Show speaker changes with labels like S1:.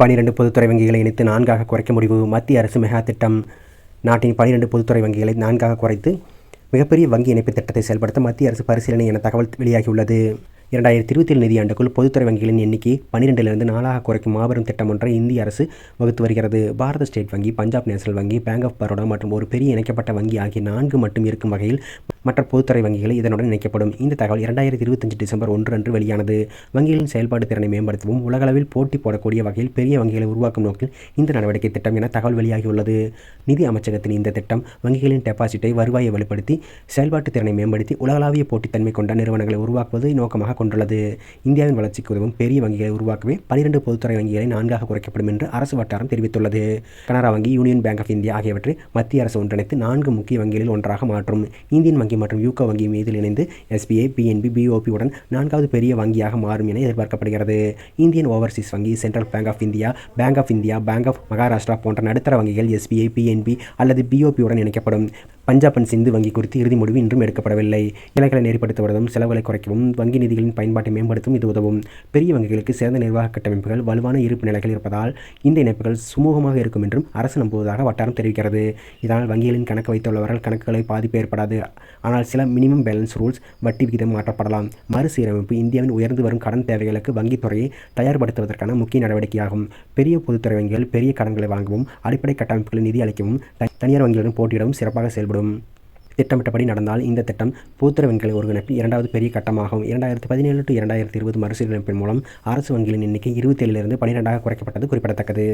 S1: பனிரெண்டு பொதுத்துறை வங்கிகளை இணைத்து நான்காக குறைக்க முடிவு மத்திய அரசு மெகா திட்டம். நாட்டின் பனிரெண்டு பொதுத்துறை வங்கிகளை நான்காக குறைத்து மிகப்பெரிய வங்கி இணைப்பு திட்டத்தை செயல்படுத்த மத்திய அரசு பரிசீலனை என தகவல் வெளியாகியுள்ளது. இரண்டாயிரத்தி இருபத்தி ஏழு நிதியாண்டுக்குள் பொதுத்துறை வங்கிகளின் எண்ணிக்கை பன்னிரெண்டிலிருந்து நாலாக குறைக்கும் மாபெரும் திட்டம் ஒன்றை இந்திய அரசு வகுத்து வருகிறது. பாரத ஸ்டேட் வங்கி பஞ்சாப் நேஷனல் வங்கி பேங்க் ஆஃப் பரோடா மற்றும் ஒரு பெரிய இணைக்கப்பட்ட வங்கி ஆகிய நான்கு மட்டும் இருக்கும் வகையில் மற்ற பொதுத்துறை வங்கிகள் இதனுடன் இணைக்கப்படும். இந்த தகவல் இரண்டாயிரத்தி இருபத்தஞ்சு டிசம்பர் ஒன்று அன்று வெளியானது. வங்கிகளின் செயல்பாடு திறனை மேம்படுத்தவும் உலகளவில் போட்டி போடக்கூடிய வகையில் பெரிய வங்கிகளை உருவாக்கும் நோக்கில் இந்த நடவடிக்கை திட்டம் என தகவல் வெளியாகியுள்ளது. நிதி அமைச்சகத்தின் இந்த திட்டம் வங்கிகளின் டெபாசிட்டை வருவாயை வலுப்படுத்தி செயல்பாட்டு திறனை மேம்படுத்தி உலகளாவிய போட்டித்தன்மை கொண்ட நிறுவனங்களை உருவாக்குவதை நோக்கமாக கொண்டுள்ளது. இந்தியாவின் வளர்ச்சிக்கு உதவும் பெரிய வங்கிகளை உருவாக்கவே பனிரெண்டு பொதுத்துறை வங்கிகளை நான்காக குறைக்கப்படும் என்று அரசு வட்டாரம் தெரிவித்துள்ளது. கனரா வங்கி யூனியன் பேங்க் ஆஃப் இந்தியா ஆகியவற்றை மத்திய அரசு ஒன்றிணைத்து நான்கு முக்கிய வங்கிகளில் ஒன்றாக மாற்றும். இந்தியன் வங்கி மற்றும் யூகோ வங்கி மீது இணைந்து எஸ்பிஐ பிஎன்பி பிஓபி உடன் நான்காவது பெரிய வங்கியாக மாறும் என எதிர்பார்க்கப்படுகிறது. இந்தியன் ஓவர்சீஸ் வங்கி central bank of India bank of India bank of Maharashtra போன்ற நடுத்தர வங்கிகள் எஸ்பிஐ பிஎன்பி அல்லது பிஓபி உடன் இணைக்கப்படும். பஞ்சாப் அண்ட் சிந்து வங்கி குறித்து இறுதி முடிவு இன்றும் எடுக்கப்படவில்லை. இலக்களை நெறிப்படுத்துவதும் செலவுகளை குறைக்கவும் வங்கி நிதிகளின் பயன்பாட்டை மேம்படுத்தும் இது உதவும். பெரிய வங்கிகளுக்கு சிறந்த நிர்வாக கட்டமைப்புகள் வலுவான இருப்பு நிலைகள் இருப்பதால் இந்த இணைப்புகள் சுமூகமாக இருக்கும் என்றும் அரசு நம்புவதாக வட்டாரம் தெரிவிக்கிறது. இதனால் வங்கிகளின் கணக்கு வைத்துள்ளவர்கள் கணக்குகளை பாதிப்பு ஏற்படாது. ஆனால் சில மினிமம் பேலன்ஸ் ரூல்ஸ் வட்டி விகிதம் மாற்றப்படலாம். மறுசீரமைப்பு இந்தியாவின் உயர்ந்து வரும் கடன் தேவைகளுக்கு வங்கித்துறையை தயார்படுத்துவதற்கான முக்கிய நடவடிக்கையாகும். பெரிய பொதுத்துறை வங்கிகள் பெரிய கடன்களை வாங்கவும் அடிப்படை கட்டமைப்புகளை நிதி அளிக்கவும் தனியார் வங்கிகளுடன் போட்டியிடவும் சிறப்பாக செயல்படும் திட்டமிட்டபடி நடந்தால் இந்த திட்டம் பூத்திர வங்கிகளை ஒருங்கிணைப்பில் இரண்டாவது பெரிய கட்டமாகும். இரண்டாயிரத்தி பதினேழு டு இரண்டாயிரத்தி இருபது மறுசீரமைப்பின் மூலம் அரசு வங்கிகளின் எண்ணிக்கை இருபத்தேழிலிருந்து பன்னிரெண்டாக குறைக்கப்பட்டது குறிப்பிடத்தக்கது.